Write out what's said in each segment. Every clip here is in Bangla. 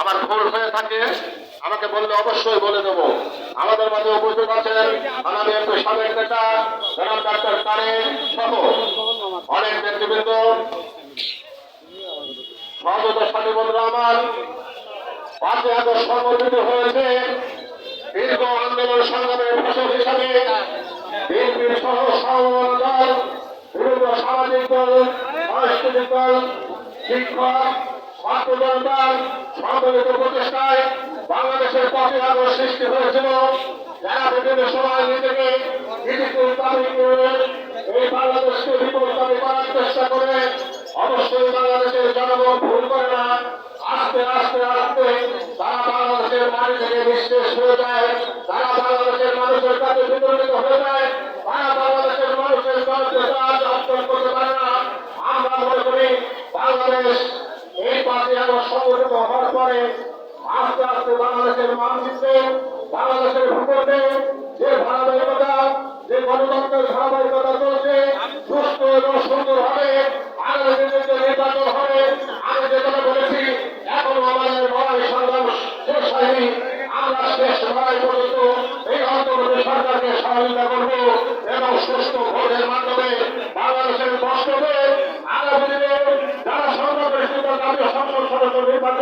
আমার ভুল হয়ে থাকে, আমাকে বললে অবশ্যই বলে দেব। আমাদের মাঝে উপস্থিত আছেন আমাদের একটু সাবেক নেতা জনাব ডাক্তার তারেক সহ অনেক ব্যক্তিবৃন্দ। সহযোগিতা সাথীবন্ধ রহমান পাঁচই আগস্ট সংগঠিত হয়েছে। দীর্ঘ আন্দোলন সংগ্রামের ফসল হিসাবে বিএনপির সহ সংগ্রাম দল বিভিন্ন সামাজিক দল সাংস্কৃতিক দল, শিক্ষক ছাত্র জনতার সম্মিলিত প্রচেষ্টায় বাংলাদেশের পথে আগস্ট সৃষ্টি হয়েছিল। যারা বিভিন্ন সময় নিজেকে দাবি করে এই বাংলাদেশকে বিপদগামী করার চেষ্টা করে অবশ্যই বাংলাদেশের জনগণ ভুল করে না আস্তে আস্তে আস্তে তারা বাংলাদেশের মাটি থেকে নিঃশেষ হয়ে যায় তারা বাংলাদেশের মানুষের কাছে বিতর্কিত হয়ে যায় তারা বাংলাদেশের মানুষের জনপ্রিয়তা অর্জন করতে পারে না আমরা মনে করি বাংলাদেশ এই পাশে আবার সংগঠিত হওয়ার পরে আস্তে আস্তে বাংলাদেশের মানচিত্রে, বাংলাদেশের ভূখণ্ডে যে ধারাবাহিকতা, যে গণতন্ত্রের ধারাবাহিকতা চলছে সুস্থ এবং সুন্দর হবে আগামী নির্বাচন হবে আমি যে কথা বলেছি এখনও আমাদের লড়াই সংগ্রাম শেষ হয়নি আমরা শেষ লড়াই পর্যন্ত এই অন্তর্বর্তী সরকারকে সহযোগিতা করব এবং সুস্থ ভোটের মাধ্যমে বাংলাদেশের কষ্টকে আগামী দিনে যারা সংখ্যাগরিষ্ঠতা দাবি সংসদ সদস্য নির্বাচিত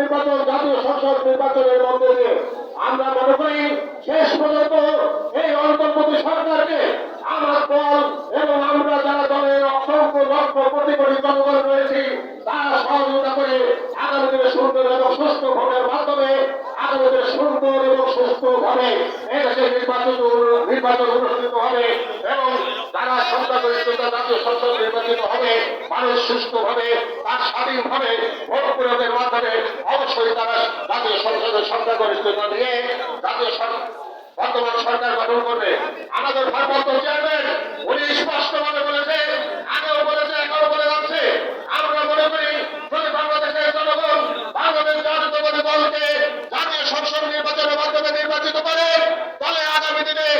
নির্বাচন, জাতীয় সংসদ নির্বাচনের মধ্যে দিয়ে আমরা মনে করি শেষ পর্যন্ত এই অন্তর্বর্তী সরকারকে আমার দল এবং আমরা যারা দলের অসংখ্য লক্ষ কোটি কোটি জনগণ রয়েছি, তারা সহযোগিতা করে আগামী দিনে সুন্দর এবং সুস্থ ভোটের মাধ্যমে আগামী দিনে সুন্দর এবং সুস্থ ভাবে এদেশে নির্বাচিত নির্বাচন অনুষ্ঠিত হবে এবং তারা সংখ্যাগরিষ্ঠতা জাতীয় সংসদ নির্বাচিত হবে, মানুষ সুস্থভাবে, তার স্বাধীনভাবে ভোট তারা জাতীয় সংসদের সংখ্যাগরিষ্ঠতা নিয়ে জাতীয় বর্তমান সরকার গঠন করবে। আমাদের ভারপ্রাপ্ত চেয়ারম্যান, উনি স্পষ্টভাবে বলেছে, আগেও বলেছে, এখনও বলে যাচ্ছে। আমরা মনে করি, যদি বাংলাদেশের জনগণ বাংলাদেশ জাতীয়তাবাদী দলকে জাতীয় সংসদ নির্বাচনের মাধ্যমে নির্বাচিত করে, তাহলে আগামী দিনে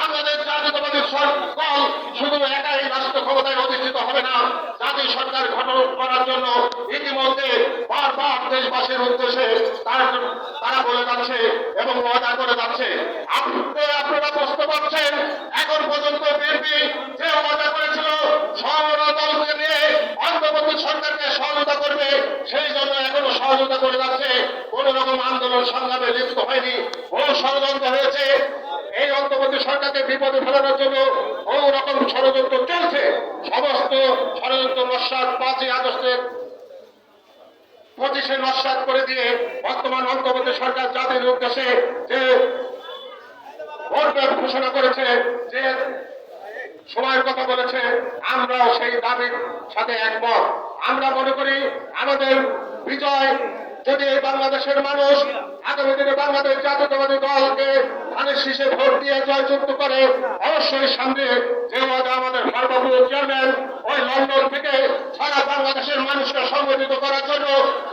বাংলাদেশ জাতীয়তাবাদী দল শুধু একাই রাষ্ট্র ক্ষমতায় অধিষ্ঠিত হবে না, জাতীয় সরকার গঠন করার জন্য ইতিমধ্যে দেশবাসীর উদ্দেশ্যে তারা বলে যাচ্ছে এবং ওয়াদা করে যাচ্ছে। আপনারা বুঝতে পারছেন, এখন পর্যন্ত বিএনপি যে ওয়াদা করেছিল সহমরা দলকে নিয়ে অন্তর্বর্তী সরকারকে সহযোগিতা করবে, সেই জন্য এখনও সহযোগিতা করে যাচ্ছে। কোন রকম আন্দোলন সংগ্রামে লিপ্ত হয়নি। বহু ষড়যন্ত্র হয়েছে। এই অন্তর্বর্তী সরকারকে বিপদে ফেলানোর জন্য বহু রকম ষড়যন্ত্র চলছে। সমস্ত ষড়যন্ত্র নস্বাদ পাঁচই আগস্টের পঁচিশে নস্বাত করে দিয়ে বর্তমান অন্তর্বর্তী সরকার জাতির উদ্দেশ্যে যে ভোট ঘোষণা করেছে, যে সময়ের কথা বলেছে, আমরাও সেই দাবির সাথে একমত। আমরা মনে করি আমাদের বিজয় যদি এই বাংলাদেশের মানুষ আগামী দিনে বাংলাদেশ জাতীয়তাবাদী দলকে ধানের শীষে ভোট দিয়ে জয়যুক্ত করে, অবশ্যই সামনে যে আমাদের ভারপ্রাপ্ত চেয়ারম্যান ওই লন্ডন থেকে সারা বাংলাদেশের মানুষকে সংগঠিত করার জন্য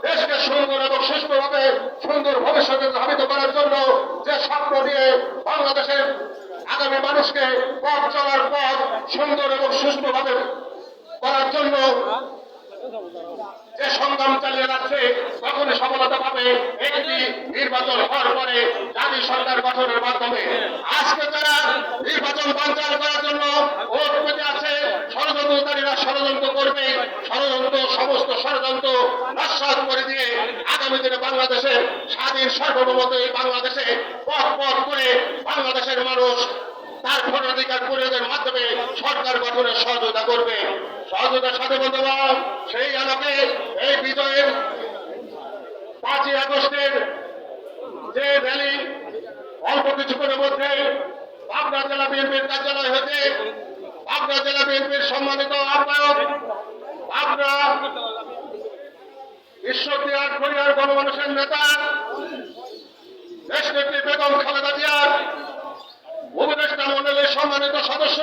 দেশকে সুন্দর এবং সুস্থভাবে সুন্দর ভবিষ্যতে ধাবিত করার জন্য যে স্বপ্ন দিয়ে বাংলাদেশের আগামী মানুষকে পথ চলার পথ সুন্দর এবং সুস্থভাবে করার জন্য যে সংগ্রাম চালিয়ে যাচ্ছে, তখনই সফলতা পাবে একটি নির্বাচন হওয়ার পরে জাতীয় সরকার গঠনের মাধ্যমে আজকে নির্বাচন নির্বাচন বাঞ্চাল করার জন্য ভোট পেতে আছে, ষড়যন্ত্রকারীরা ষড়যন্ত্র করবে। ষড়যন্ত্র, সমস্ত ষড়যন্ত্র নস্বাত করে দিয়ে দিনে বাংলাদেশে স্বাধীন সার্বভৌমত্ব এই বাংলাদেশে পথ পথ করে বাংলাদেশের মানুষ তার ভোটাধিকার প্রয়োগের মাধ্যমে সরকার গঠনের সহযোগিতা করবে, সহযোগিতার সাথে বলতে সেই আলোকে এই বিজয়ের পাঁচই আগস্টের যে র্যালি অল্প কিছুক্ষণের মধ্যে পাবনা জেলা বিএনপির কার্যালয় হতে পাবনা জেলা বিএনপির সম্মানিত আহ্বায়ক পাবনা ঈশ্বরদিয়ার খড়িয়ার গণমানুষের নেতা। দেশনেত্রী বেগম খালেদা জিয়ার উপদেষ্টা সম্মানিত সদস্য।